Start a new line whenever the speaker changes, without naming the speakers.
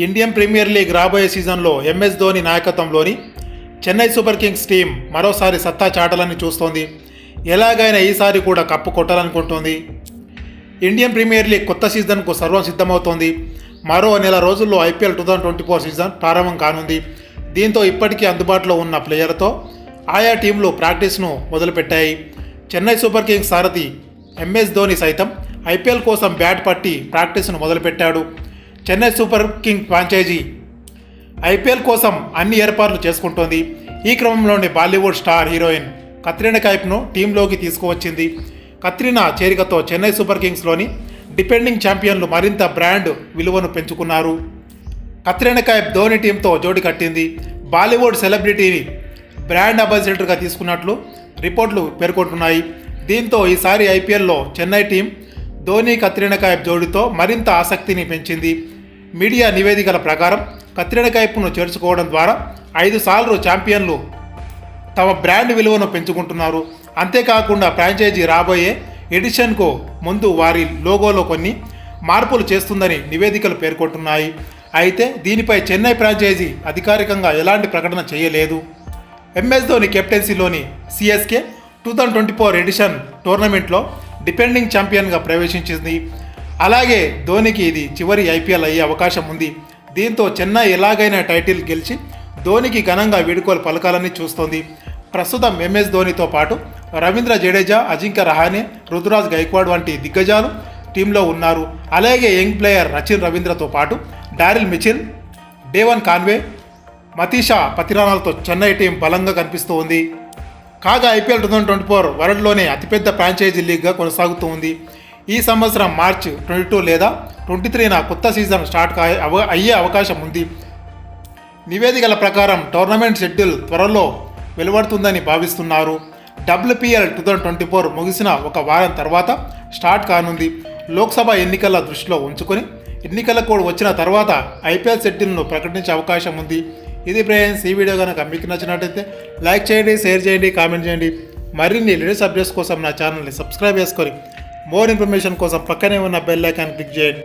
Indian premier league రాబోయే సీజన్లో MS Dhoni నాయకత్వంలోని చెన్నై సూపర్ కింగ్స్ టీం మరోసారి సత్తా చాటాలని చూస్తోంది. ఎలాగైనా ఈసారి కూడా కప్పు కొట్టాలనుకుంటోంది. ఇండియన్ ప్రీమియర్ లీగ్ కొత్త సీజన్కు సర్వం సిద్ధమవుతోంది. మరో నెల రోజుల్లో IPL two thousand twenty four season ప్రారంభం కానుంది. దీంతో ఇప్పటికీ అందుబాటులో ఉన్న ప్లేయర్తో ఆయా టీంలు ప్రాక్టీస్ను మొదలుపెట్టాయి. చెన్నై సూపర్ కింగ్స్ సారథి ఎంఎస్ ధోని సైతం ఐపీఎల్ కోసం బ్యాట్ పట్టి ప్రాక్టీస్ను మొదలుపెట్టాడు. Chennai Super King franchisee IPL కోసం అన్ని ఏర్పాట్లు చేసుకుంటోంది. ఈ క్రమంలోనే బాలీవుడ్ స్టార్ హీరోయిన్ కత్రీనా కైఫ్ను టీంలోకి తీసుకువచ్చింది. కత్రినా చేరికతో చెన్నై సూపర్ కింగ్స్లోని డిపెండింగ్ ఛాంపియన్లు మరింత బ్రాండ్ విలువను పెంచుకున్నారు. కత్రీనా కైఫ్ ధోని టీంతో జోడి కట్టింది. బాలీవుడ్ సెలబ్రిటీని బ్రాండ్ అంబాసిడర్గా తీసుకున్నట్లు రిపోర్ట్లు పేర్కొంటున్నాయి. దీంతో ఈసారి ఐపీఎల్లో చెన్నై టీం ధోని కత్రీనా కైఫ్ జోడితో మరింత ఆసక్తిని పెంచింది. మీడియా నివేదికల ప్రకారం కత్రిన కైపును చేర్చుకోవడం ద్వారా ఐదు సార్లు ఛాంపియన్లు తమ బ్రాండ్ విలువను పెంచుకుంటున్నారు. అంతేకాకుండా ఫ్రాంచైజీ రాబోయే ఎడిషన్కు ముందు వారి లోగోలో కొన్ని మార్పులు చేస్తుందని నివేదికలు పేర్కొంటున్నాయి. అయితే దీనిపై చెన్నై ఫ్రాంచైజీ అధికారికంగా ఎలాంటి ప్రకటన చేయలేదు. MS Dhoni కెప్టెన్సీలోని CSK two thousand twenty four edition టోర్నమెంట్లో డిపెండింగ్ ఛాంపియన్గా ప్రవేశించింది. అలాగే ధోనికి ఇది చివరి ఐపీఎల్ అయ్యే అవకాశం ఉంది. దీంతో చెన్నై ఎలాగైనా టైటిల్ గెలిచి ధోనికి ఘనంగా వీడుకోలు పలకాలని చూస్తోంది. ప్రస్తుతం ఎంఎస్ ధోనితో పాటు రవీంద్ర జడేజా అజింక్య రహానే రుతురాజ్ గైక్వాడ్ వంటి దిగ్గజాలు టీంలో ఉన్నారు. అలాగే యంగ్ ప్లేయర్ రచిన్ రవీంద్రతో పాటు Daryl Mitchell Devon Conway Matheesha పతిరానాలతో Chennai team బలంగా కనిపిస్తూ ఉంది కాగా IPL two thousand twenty four వరల్డ్లోనే అతిపెద్ద ఫ్రాంచైజీ లీగ్గా కొనసాగుతూ ఉంది ఈ సంవత్సరం మార్చ్ ట్వంటీ టూ లేదా ట్వంటీ త్రీన కొత్త సీజన్ స్టార్ట్ అయ్యే అవకాశం ఉంది. నివేదికల ప్రకారం టోర్నమెంట్ షెడ్యూల్ త్వరలో వెలువడుతుందని భావిస్తున్నారు. WPL two thousand twenty four ముగిసిన ఒక వారం తర్వాత స్టార్ట్ కానుంది. లోక్సభ ఎన్నికల దృష్టిలో ఉంచుకొని ఎన్నికల కోడ్ వచ్చిన తర్వాత ఐపీఎల్ షెడ్యూల్ను ప్రకటించే అవకాశం ఉంది. ఇది ఫ్రెండ్స్ ఈ వీడియో కనుక మీకు నచ్చినట్టయితే లైక్ చేయండి షేర్ చేయండి కామెంట్ చేయండి. మరిన్ని లేటెస్ట్ అప్డేట్స్ కోసం నా ఛానల్ని సబ్స్క్రైబ్ చేసుకొని మోర్ ఇన్ఫర్మేషన్ కోసం పక్కనే ఉన్న బెల్ ఐకాన్ క్లిక్ చేయండి.